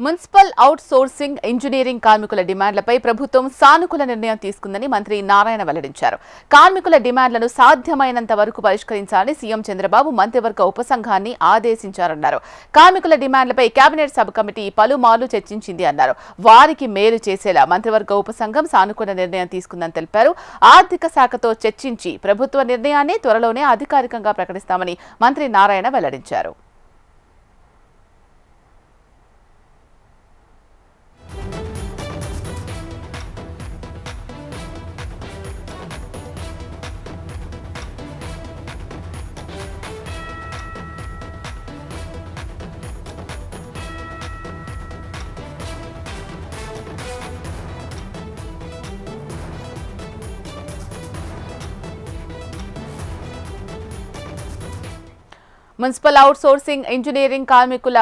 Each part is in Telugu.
మున్సిపల్ అవుట్ సోర్సింగ్ ఇంజనీరింగ్ కార్మికుల డిమాండ్లపై ప్రభుత్వం సానుకూల నిర్ణయం తీసుకుందని మంత్రి నారాయణ వెల్లడించారు. కార్మికుల డిమాండ్లను సాధ్యమైనంత వరకు పరిష్కరించాలని సీఎం చంద్రబాబు మంత్రివర్గ ఉపసంఘాన్ని ఆదేశించారన్నారు. కార్మికుల డిమాండ్లపై కేబినెట్ సబ్ కమిటీ పలుమార్లు చర్చించింది అన్నారు. వారికి మేలు చేసేలా మంత్రివర్గ ఉపసంఘం సానుకూల నిర్ణయం తీసుకుందని తెలిపారు. ఆర్థిక శాఖతో చర్చించి ప్రభుత్వ నిర్ణయాన్ని త్వరలోనే అధికారికంగా ప్రకటిస్తామని మంత్రి నారాయణ వెల్లడించారు. మున్సిపల్ అవుట్ సోర్సింగ్ ఇంజనీరింగ్ కార్మికుల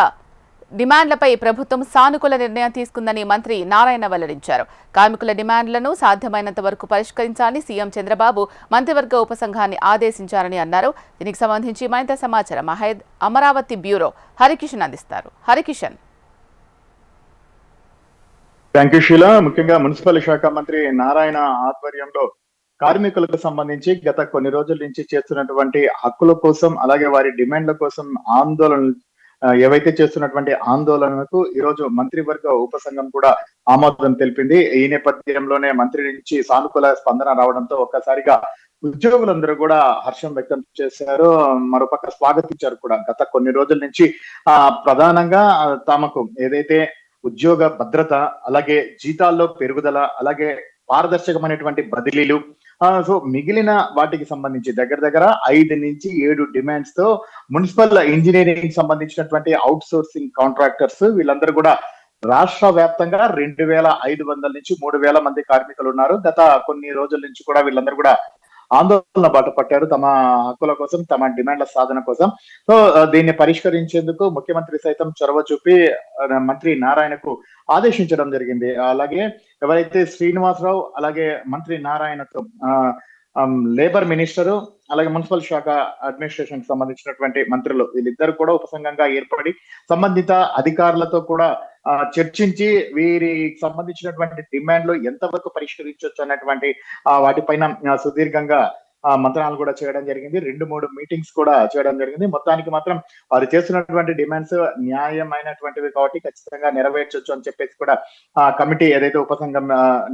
డిమాండ్లపై ప్రభుత్వం సానుకూల నిర్ణయం తీసుకుందని మంత్రి నారాయణ వెల్లడించారు. కార్మికుల డిమాండ్లను సాధ్యమైనంత వరకు పరిష్కరించాలని సీఎం చంద్రబాబు మంత్రివర్గ ఉపసంఘాన్ని ఆదేశించారని అన్నారు. దీనికి సంబంధించి మరింత సమాచారం మహేద్ అమరావతి బ్యూరో హరికిషన్ అందిస్తారు. హరికిషన్. థ్యాంక్ యూ ముఖ్యంగా మున్సిపల్ శాఖ మంత్రి నారాయణ ఆధ్వర్యంలో కార్మికులకు సంబంధించి గత కొన్ని రోజుల నుంచి చేస్తున్నటువంటి హక్కుల కోసం అలాగే వారి డిమాండ్ల కోసం ఆందోళన ఏవైతే చేస్తున్నటువంటి ఆందోళనకు ఈ రోజు మంత్రివర్గ ఉపసంఘం కూడా ఆమోదం తెలిపింది. ఈ నేపథ్యంలోనే మంత్రి నుంచి సానుకూల స్పందన రావడంతో ఒక్కసారిగా ఉద్యోగులందరూ కూడా హర్షం వ్యక్తం చేశారు. మరోపక్క స్వాగతించారు కూడా. గత కొన్ని రోజుల నుంచి ఆ ప్రధానంగా తమకు ఏదైతే ఉద్యోగ భద్రత అలాగే జీతాల్లో పెరుగుదల అలాగే పారదర్శకమైనటువంటి బదిలీలు సో మిగిలిన వాటికి సంబంధించి దగ్గర దగ్గర ఐదు నుంచి ఏడు డిమాండ్స్తో మున్సిపల్ ఇంజనీరింగ్ సంబంధించినటువంటి అవుట్ సోర్సింగ్ కాంట్రాక్టర్స్ వీళ్ళందరూ కూడా రాష్ట్ర వ్యాప్తంగా రెండు వేల ఐదు వందల నుంచి మూడు వేల మంది కార్మికులు ఉన్నారు. గత కొన్ని రోజుల నుంచి కూడా వీళ్ళందరూ కూడా ఆందోళన బాట పట్టారు తమ హక్కుల కోసం తమ డిమాండ్ల సాధన కోసం. సో దీన్ని పరిష్కరించేందుకు ముఖ్యమంత్రి సైతం చొరవ చూపి మంత్రి నారాయణకు ఆదేశించడం జరిగింది. అలాగే ఎవరైతే శ్రీనివాసరావు అలాగే మంత్రి నారాయణతో ఆ, లేబర్ మినిస్టరు అలాగే మున్సిపల్ శాఖ అడ్మినిస్ట్రేషన్కి సంబంధించినటువంటి మంత్రులు వీళ్ళిద్దరు కూడా ఉపసంఘంగా ఏర్పడి సంబంధిత అధికారులతో కూడా చర్చించి వీరికి సంబంధించినటువంటి డిమాండ్లు ఎంతవరకు పరిష్కరించవచ్చు అన్నటువంటి ఆ, వాటిపైన సుదీర్ఘంగా మంత్రాలు కూడా చేయడం జరిగింది. రెండు మూడు మీటింగ్స్ కూడా చేయడం జరిగింది. మొత్తానికి మాత్రం వారు చేస్తున్నటువంటి డిమాండ్స్ న్యాయమైనటువంటివి కాబట్టి ఖచ్చితంగా నెరవేర్చొచ్చు అని చెప్పేసి కూడా ఆ కమిటీ ఏదైతే ఉపసంఘం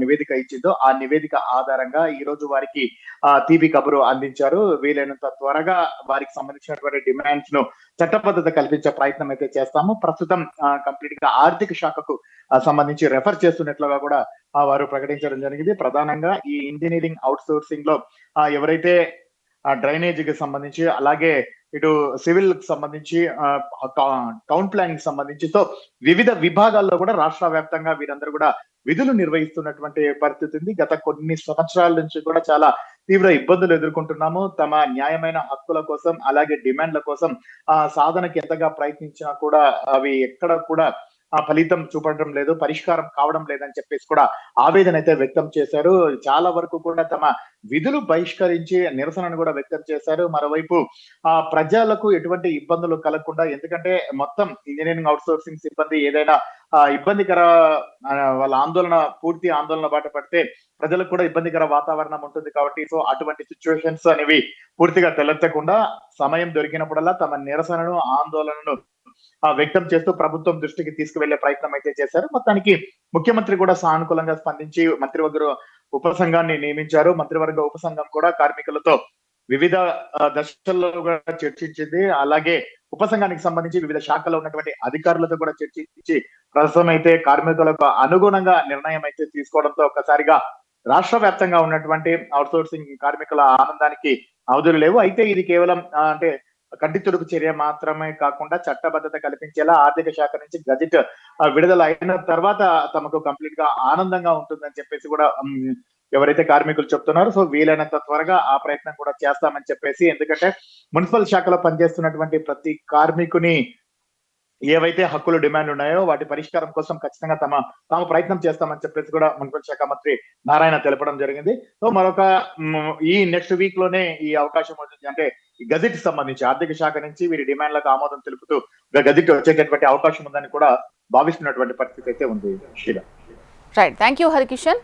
నివేదిక ఇచ్చిందో ఆ నివేదిక ఆధారంగా ఈ రోజు వారికి ఆ తీపి కబురు అందించారు. వీలైనంత త్వరగా వారికి సంబంధించినటువంటి డిమాండ్స్ను చట్టబద్ధత కల్పించే ప్రయత్నం అయితే చేస్తాము. ప్రస్తుతం కంప్లీట్గా ఆర్థిక శాఖకు సంబంధించి రెఫర్ చేస్తున్నట్లుగా కూడా వారు ప్రకటించడం జరిగింది. ప్రధానంగా ఈ ఇంజనీరింగ్ అవుట్ సోర్సింగ్లో ఆ, ఎవరైతే డ్రైనేజ్కి సంబంధించి అలాగే ఇటు సివిల్కి సంబంధించి టౌన్ ప్లానింగ్కి సంబంధించి సో వివిధ విభాగాల్లో కూడా రాష్ట్ర వ్యాప్తంగా వీరందరూ కూడా విధులు నిర్వహిస్తున్నటువంటి పరిస్థితి ఉంది. గత కొన్ని సంవత్సరాల నుంచి కూడా చాలా తీవ్ర ఇబ్బందులు ఎదుర్కొంటున్నాము. తమ న్యాయమైన హక్కుల కోసం అలాగే డిమాండ్ల కోసం ఆ సాధనకి ఎంతగా ప్రయత్నించినా కూడా అవి ఎక్కడ కూడా ఆ ఫలితం చూపడం లేదు పరిష్కారం కావడం లేదని చెప్పేసి కూడా ఆవేదన అయితే వ్యక్తం చేశారు. చాలా వరకు కూడా తమ విధులు బహిష్కరించి నిరసనను కూడా వ్యక్తం చేశారు. మరోవైపు ఆ ప్రజలకు ఎటువంటి ఇబ్బందులు కలగకుండా ఎందుకంటే మొత్తం ఇంజనీరింగ్ అవుట్ సోర్సింగ్ సిబ్బంది ఏదైనా ఆ ఇబ్బందికర వాళ్ళ ఆందోళన పూర్తి ఆందోళన బాట పడితే ప్రజలకు కూడా ఇబ్బందికర వాతావరణం ఉంటుంది కాబట్టి సో అటువంటి సిచ్యువేషన్స్ అనేవి పూర్తిగా తెలెత్తకుండా సమయం దొరికినప్పుడల్లా తమ నిరసనను ఆందోళనను వ్యక్తం చేస్తూ ప్రభుత్వం దృష్టికి తీసుకువెళ్ళే ప్రయత్నం అయితే చేశారు. మొత్తానికి ముఖ్యమంత్రి కూడా సానుకూలంగా స్పందించి మంత్రివర్గ ఉపసంఘాన్ని నియమించారు. మంత్రివర్గ ఉపసంఘం కూడా కార్మికులతో వివిధ దశల్లో కూడా చర్చించింది. అలాగే ఉపసంఘానికి సంబంధించి వివిధ శాఖల్లో ఉన్నటువంటి అధికారులతో కూడా చర్చించి ప్రస్తుతం అయితే కార్మికులకు అనుగుణంగా నిర్ణయం అయితే తీసుకోవడంతో ఒక్కసారిగా రాష్ట్ర వ్యాప్తంగా ఉన్నటువంటి అవుట్సోర్సింగ్ కార్మికుల ఆనందానికి అవధులు లేవు. అయితే ఇది కేవలం అంటే కంటి తుడుపు చర్య మాత్రమే కాకుండా చట్టబద్ధత కల్పించేలా ఆర్థిక శాఖ నుంచి గజెట్ విడుదల అయిన తర్వాత తమకు కంప్లీట్గా ఆనందంగా ఉంటుందని చెప్పేసి కూడా ఎవరైతే కార్మికులు చెప్తున్నారో సో వీలైనంత త్వరగా ఆ ప్రయత్నం కూడా చేస్తామని చెప్పేసి ఎందుకంటే మున్సిపల్ శాఖలో పనిచేస్తున్నటువంటి ప్రతి కార్మికుని ఏవైతే హక్కులు డిమాండ్ ఉన్నాయో వాటి పరిష్కారం కోసం ఖచ్చితంగా తమ తాము ప్రయత్నం చేస్తామని చెప్పేసి కూడా మున్సిపల్ శాఖ మంత్రి నారాయణ తెలపడం జరిగింది. సో మరొక ఈ నెక్స్ట్ వీక్లోనే ఈ అవకాశం వచ్చింది అంటే గజెట్ సంబంధించి ఆర్థిక శాఖ నుంచి వీరి డిమాండ్లకు ఆమోదం తెలుపుతూ గజెట్ వచ్చేటటువంటి అవకాశం ఉందని కూడా భావిస్తున్నటువంటి పరిస్థితి అయితే ఉంది Sheela right thank you Harikishan